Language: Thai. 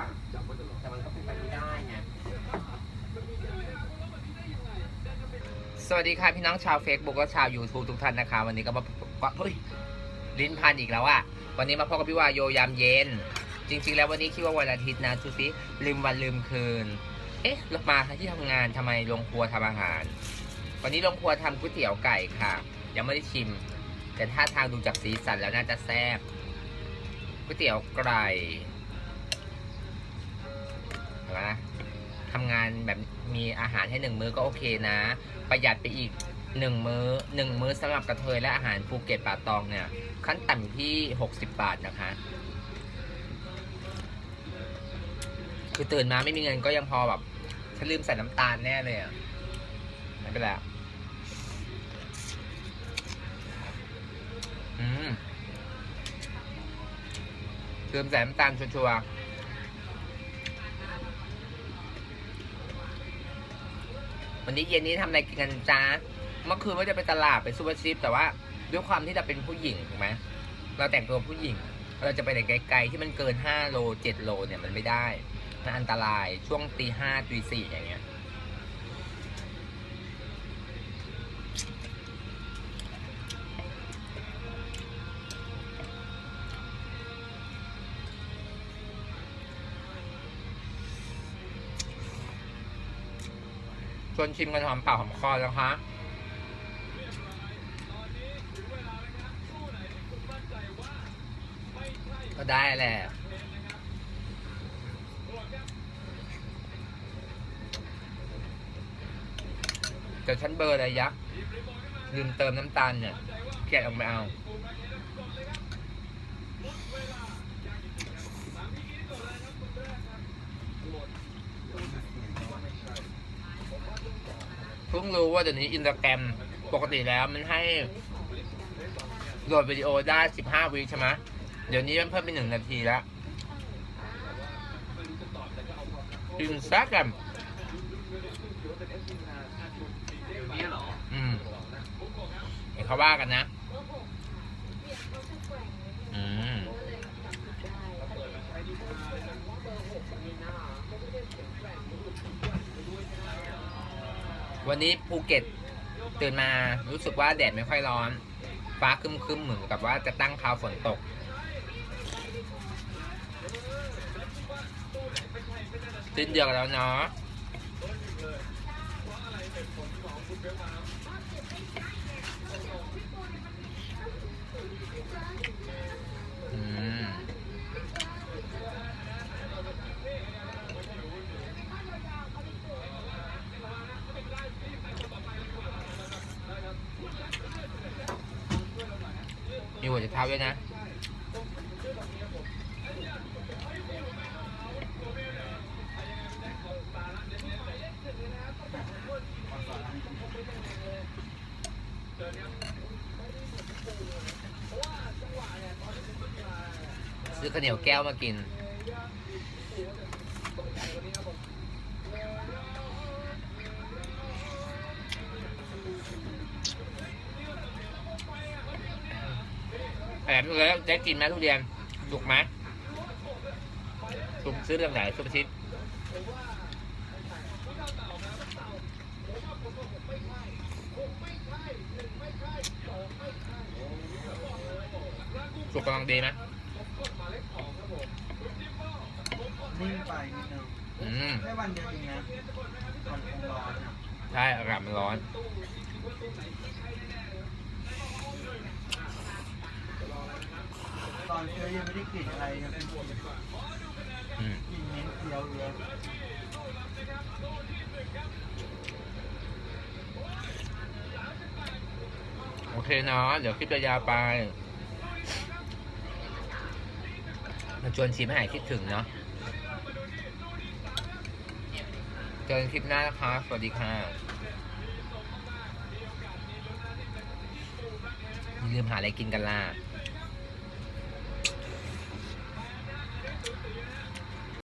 อะแต่มันก็เป็นไปไม่ได้ไงสวัสดีค่ะพี่น้องชาว Facebook และชาว YouTube ทุกท่านนะคะ วันนี้ก็มาว่าเฮ้ยลิ้นพันอีกแล้วอะวันนี้มาพบกับพี่วายโยยามเย็น จริง ๆ แล้ววันนี้คิดว่าวันอาทิตย์นะดูสิลืมวันลืมคืน เอ๊ะเรามาที่ทำงานทำไมโรงครัวทำอาหาร วันนี้โรงครัวทำก๋วยเตี๋ยวไก่ค่ะ ยังไม่ได้ชิม แต่ท่าทางดูจากสีสันแล้วน่าจะแซ่บก๋วยเตี๋ยวไก่ นไหมทำงานแบบมีอาหารให้หนึ่งมื้อก็โอเคนะ ประหยัดไปอีกหนึ่งมื้อหนึ่งมื้อสำหรับกระเทยและอาหารภูเก็ตป่าตองเนี่ย ขั้นต่ำอยู่ที่ 60 บาทนะคะ คือตื่นมาไม่มีเงินก็ยังพอแบบฉันลืมใส่น้ำตาลแน่เลยอะไม่เป็นไรอืมลืมใส่น้ำตาลชัวร์ วันนี้เย็นนี้ทำอะไรกินกันจ้าเมื่อคืนว่าจะไปตลาดไปซูเปอร์ชิปแต่ว่าด้วยความที่เราเป็นผู้หญิงถูกไหมเราแต่งตัวผู้หญิง เราจะไปไหนไกลๆที่มันเกิน5โล7โลเนี่ยมันไม่ได้มันอันตรายช่วงตีห้าตีสี่อย่างเงี้ย วนชิมกันหอมปากหอมคอแล้วคะก็ได้แหละแต่ฉันเบอร์อะไรยักษ์ลืมเติมน้ำตาลเนี่ย แกะออกมาเอา เพิ่งรู้ว่าเดี๋ยวนี้อินสตาแกรมปกติแล้วมันให้โหลดวิดีโอได้ 15วิใช่ไหมเดี๋ยวนี้มันเพิ่มเป็นหนึ่งนาทีแล้วอินสตาแกรมออืมเห็นเขาว่ากันนะ อืม วันนี้ภูเก็ตตื่นมารู้สึกว่าแดดไม่ค่อยร้อน ฟ้าคึมๆเหมือนกับว่าจะตั้งคาวฝนตก สิ้นเดือนแล้วเนาะ หัวจะเท้าด้วยนะซื้อข้าวเหนียวแก้วมากิน แอบดูแล้วได้กินไหมทุเรียนสุกไหมสุกซื้อเรื่องไหนซุปเปอร์ชิปสุกกำลังดีไหมนิ่งไปนิดนึงอืมแค่วันเดียวเองนะมันคงร้อนอะใช่อากาศมันร้อน อนเชื้ยังไม่ได้กลิ่นอะไรยังเป็นกลิ่นอืมเน้นเคี้ยวเลยโอเคเนาะเดี๋ยวคลิปจะยาวไปมาชวนชิมให้หายคิดถึงเนาะเจอกันคลิปหน้านะคะสวัสดีค่ะอย่าลืมหาอะไรกินกันล่ะ